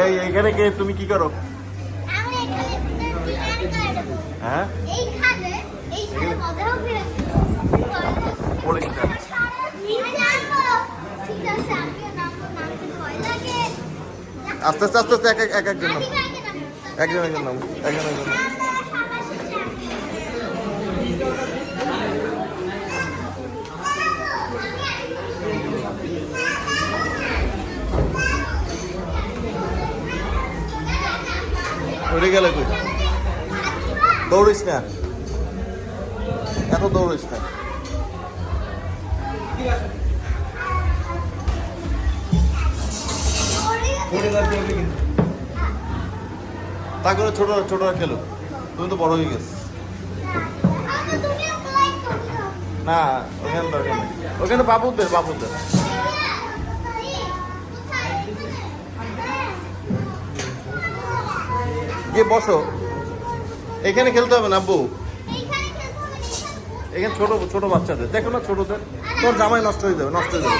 এই এখানে কে তুমি কি করো। হ্যাঁ আস্তে আস্তে আস্তে এক এক এক একজন একজন একজন নাম একজন একজন গেলে কই? দৌড়িস না। এত দৌড়িস না। তা করে ছোট ছোট খেলো। তুমি তো বড় হয়ে গেছো। না, ওখানে দরকার নেই। ওখানে বাবুদের বাবুদের। গিয়ে বসো। এখানে খেলতে হবে না, আব্বু? এখানে ছোট ছোট বাচ্চাদের। দেখো না ছোটদের। তোর জামাই নষ্ট হয়ে যাবে, নষ্ট হয়ে যাবে।